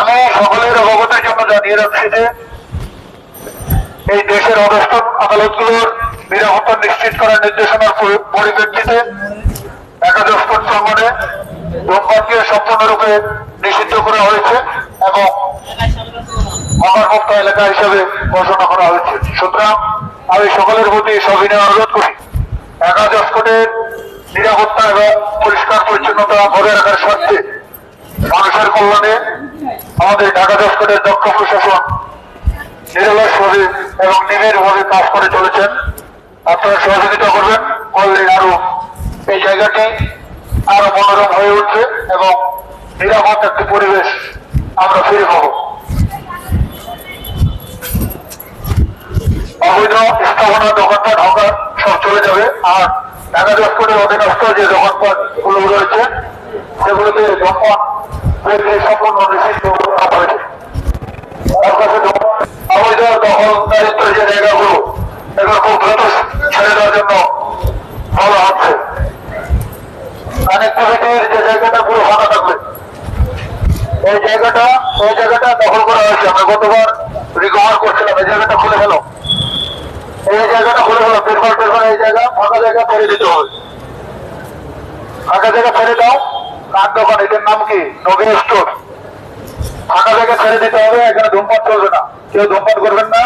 আমি সকলের অবগতির জন্য জানিয়ে রাখছি যে এই দেশের অবস্থান, আদালতগুলোর নিরাপত্তা নিশ্চিত করার নির্দেশনার পরিপ্রেক্ষিতে একাদশ ফুট প্রাঙ্গনে ধূমপানকে সম্পূর্ণরূপে নিষিদ্ধ করা হয়েছে এবং অকারমুক্ত এলাকা হিসেবে ঘোষণা করা হয়েছে। সুতরাং আমি সকলের প্রতি সবিনয় অনুরোধ করি একাদশ ফুটের নিরাপত্তা এবং পরিষ্কার পরিচ্ছন্নতা বজায় রাখার স্বার্থে মানুষের কল্যাণে আমাদের ঢাকা দশ দক্ষ প্রশাসন নিরলসভাবে এবং নিবিড়ভাবে কাজ করে চলেছেন। আপনারা সহযোগিতা করবেন। করলে আরও এই জায়গাটি আরও মনোরম হয়ে উঠবে এবং নিরাপদ একটি পরিবেশ আমরা ফিরে পাবো। অবৈধ স্থাপনা দোকানপাট হকার সব চলে যাবে। আর ঢাকা কোটির অধীনস্থ যে দোকানপাটগুলো রয়েছে, সেগুলোতে দোকান সম্পূর্ণ নিষিদ্ধ। অবৈধ দখল যে জায়গাগুলো এগুলো খুব দ্রুত ছেড়ে দেওয়ার জন্য বলা হচ্ছে কানেক্টিভিটির যে জায়গাটা পুরো ফাঁকা থাকবে এই জায়গাটা এই জায়গাটা দখল করা হয়েছে আমরা গতবার রিকভার করছিলাম এই জায়গাটা খুলে ফেলো এই জায়গাটা খুলে ফেলো এই জায়গা ফাঁকা জায়গা ফেলে দিতে হবে ফাঁকা জায়গা ছেড়ে দাও কার দোকান এটার নাম কি নবীন স্টোর ফাঁকা জায়গা ছেড়ে দিতে হবে, এখানে ধূমপান চলবে না। কেউ ধূমপান করবেন না।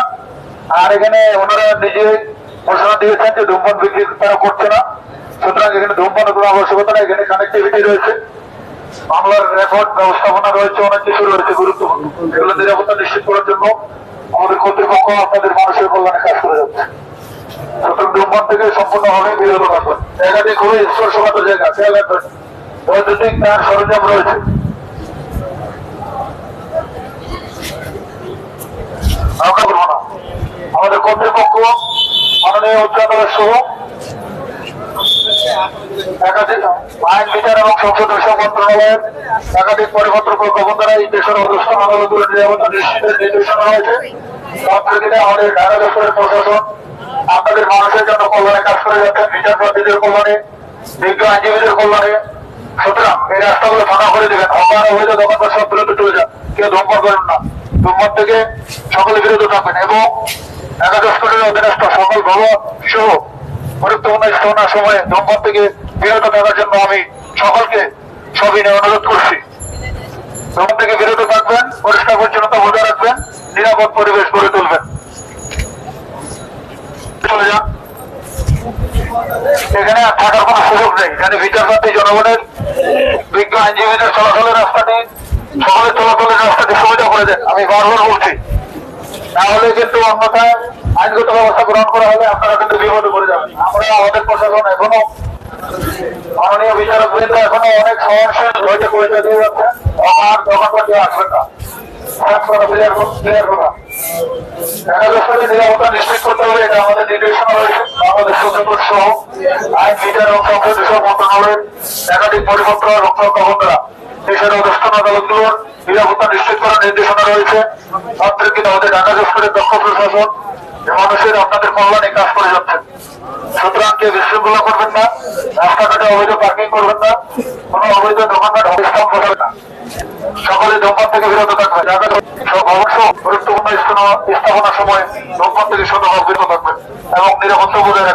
আর এখানে ওনারা নিজে ঘোষণা দিয়েছেন যে ধূমপান বিক্রি তারা করছে না। সুতরাং এখানে ধূমপানের কোনো আবশ্যকতা নেই, এখানে কানেক্টিভিটি রয়েছে। বাংলার রেকর্ড ব্যবস্থাপনা রয়েছে, অনেক কিছু রয়েছে গুরুত্বপূর্ণ। এগুলো নিরাপত্তা নিশ্চিত করার জন্য আমাদের কর্তৃপক্ষ আপনাদের মানুষের কল্যাণে কাজ করে যাচ্ছে। সুতরাং ধূমপান থেকে সম্পূর্ণভাবে বিরত থাকবেন। জায়গাটি খুবই স্পর্শগত জায়গা খেয়াল রাখবেন বৈদ্যুতিক তার সরঞ্জাম রয়েছে। আমাদের কর্তৃপক্ষ, মাননীয় উচ্চ সহ বিচার আপনাদের মানুষের জন্য কল্যাণে কাজ করে যাচ্ছেন বিচারপতিদের কল্যাণে, বিজ্ঞ আইনজীবীদের কল্যাণে। সুতরাং এই রাস্তাগুলো ফাঁকা করে দেবেন। অপার অবৈধ দোকানদার সব বিরত চলে যান। কেউ ধূমপান করেন না। ধূমপান থেকে সকলে বিরত থাকবেন এবং একাদশ কোটির অধীনস্থ সকল ভবন সহ গুরুত্বপূর্ণ স্থাপনার সময়ে ধূমপান থেকে বিরত থাকার জন্য আমি সকলকে সবিনয় অনুরোধ করছি। ধূমপান থেকে বিরত থাকবেন, পরিষ্কার পরিচ্ছন্নতা বজায় রাখবেন, নিরাপদ পরিবেশ গড়ে তুলবেন। চলে যান। এখানে থাকার কোনো সুযোগ নেই। এখানে বিচারপতি, জনগণের বিজ্ঞ আইনজীবীদের চলাচলের রাস্তাটি সকলের চলাচলের রাস্তাটি সুবিধা করে আমি বারবার বলছি তাহলে কিন্তু অন্যথায় আইনগত ব্যবস্থা গ্রহণ করা হলে আপনারা কিন্তু বিপদে পড়ে যাবেন। আমরা আমাদের প্রশাসন এখনও মাননীয় বিচারক বৃন্দ এখনও অনেক সহনশীল হইতে পরিচয় দিয়ে যাচ্ছে। আর দোকানপাট দিয়ে আসবেন না। নিশ্চিত করতে হবে এটা আমাদের নির্দেশনা রয়েছে। মানুষের আপনাদের কল্যাণে কাজ করে যাচ্ছেন সুতরাং করবেন না রাস্তাঘাটে অবৈধ পার্কিং করবেন না কোনো অবৈধ দোকানঘাট অবস্থান করবেন না সকলে ধূমপান থেকে বিরত থাকবে সব স্থান- স্থাপনার সময় থেকে শতভাগ বিরত থাকবেন এবং নিরাপত্তা বজায়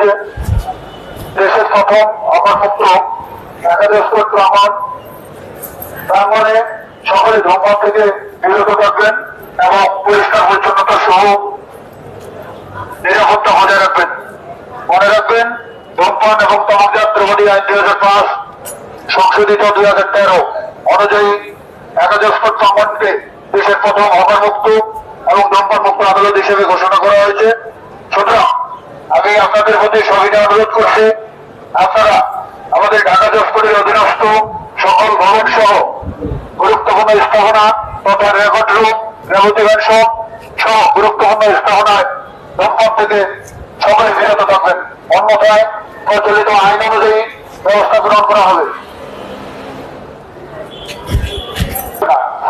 যে দেশের প্রথম অপরমুক্ত একাদশ পত্র আমার। প্রাঙ্গনে সকলে ধূমপান থেকে বিরত থাকবেন এবং পরিষ্কার পরিচ্ছন্নতা সহ নিরাপত্তা বজায় রাখবেন। মনে রাখবেন, ধূমপান এবং তামাকজাত দ্রব্যাদি আইন দুই হাজার পাঁচ সংশোধিত দুই হাজার তেরো অনুযায়ী একাদশ প্রাঙ্গনকে দেশের প্রথম অকারমুক্ত এবং মুক্ত আদালত হিসেবে ঘোষণা করা হয়েছে। সুতরাং আমি আপনাদের প্রতি সবিনয় অনুরোধ করছি, আপনারা আমাদের ঢাকা দপ্তরের অধীনস্থ সকল ভবন সহ গুরুত্বপূর্ণ স্থাপনা তথা রেকর্ড রুম, রেবতী শপ সহ গুরুত্বপূর্ণ স্থাপনায় ধূমপান থেকে সকলে বিরত থাকবেন। অন্যথায় প্রচলিত আইন অনুযায়ী ব্যবস্থা গ্রহণ করা হবে।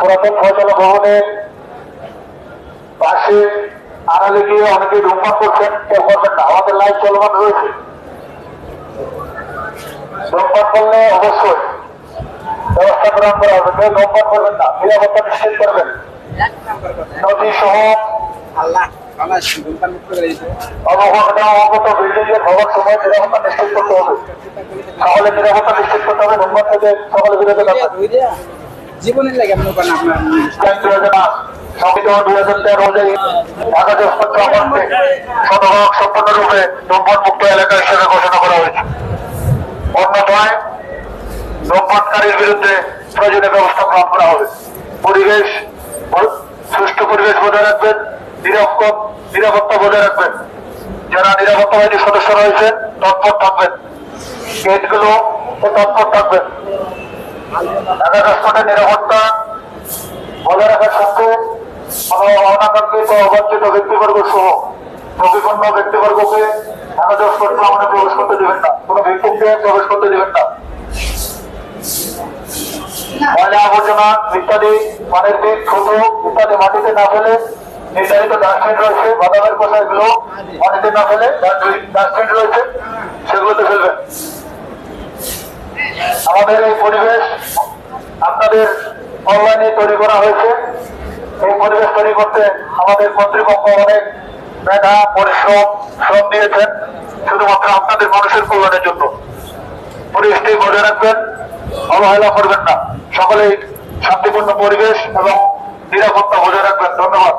পুরাতন ফয়সালা ভবনের পাশে আড়ালে গিয়ে অনেকে ধূমপান করছেন। কেউ করবেন না আমাদের লাইভ চলমান রয়েছে। ধূমপান করলে অবশ্যই ব্যবস্থা গ্রহণ করা হবে। কেউ করবেন না নিরাপত্তা নিশ্চিত করবেন। নদী সহ অবগত বিল্ডিং এর হওয়ার সময় নিরাপত্তা নিশ্চিত করতে হবে। সকলের নিরাপত্তা নিশ্চিত করতে হবে ধূমপান থেকে সকলে বিরত জীবনের লাগে মনে করেন আপনার পরিবেশ সুষ্ঠু পরিবেশ বজায় রাখবেন নিরাপদ নিরাপত্তা বজায় রাখবেন যারা নিরাপত্তা বাহিনীর সদস্য রয়েছেন, তৎপর থাকবেন। গেটগুলো তৎপর থাকবেন। নিরাপত্তা বজায় রাখার অনাকাঙ্ক্ষিত অবাঞ্ছিত ব্যক্তিবর্গ সহ প্রতিপন্ন ব্যক্তিবর্গকে ভ্রমণে প্রবেশ করতে দেবেন না। কোনো প্রবেশ করতে দেবেন না। ময়লা আবর্জনা, ইত্যাদি, পানের দিক ছোট ইত্যাদি মাটিতে না ফেলে নির্ধারিত ডাস্টবিন রয়েছে, বাদামের কোষা এগুলো মাটিতে না ফেলে ডাস্টবিন রয়েছে, সেগুলোতে ফেলবেন। আমাদের এই পরিবেশ আপনাদের অনলাইনে তৈরি করা হয়েছে। এই পরিবেশ তৈরি করতে আমাদের কর্তৃপক্ষ অনেক মেধা, পরিশ্রম, শ্রম দিয়েছেন, শুধুমাত্র আপনাদের মানুষের কল্যাণের জন্য। পরিবেশটি বজায় রাখবেন, অবহেলা করবেন না। সকলেই শান্তিপূর্ণ পরিবেশ এবং নিরাপত্তা বজায় রাখবেন। ধন্যবাদ।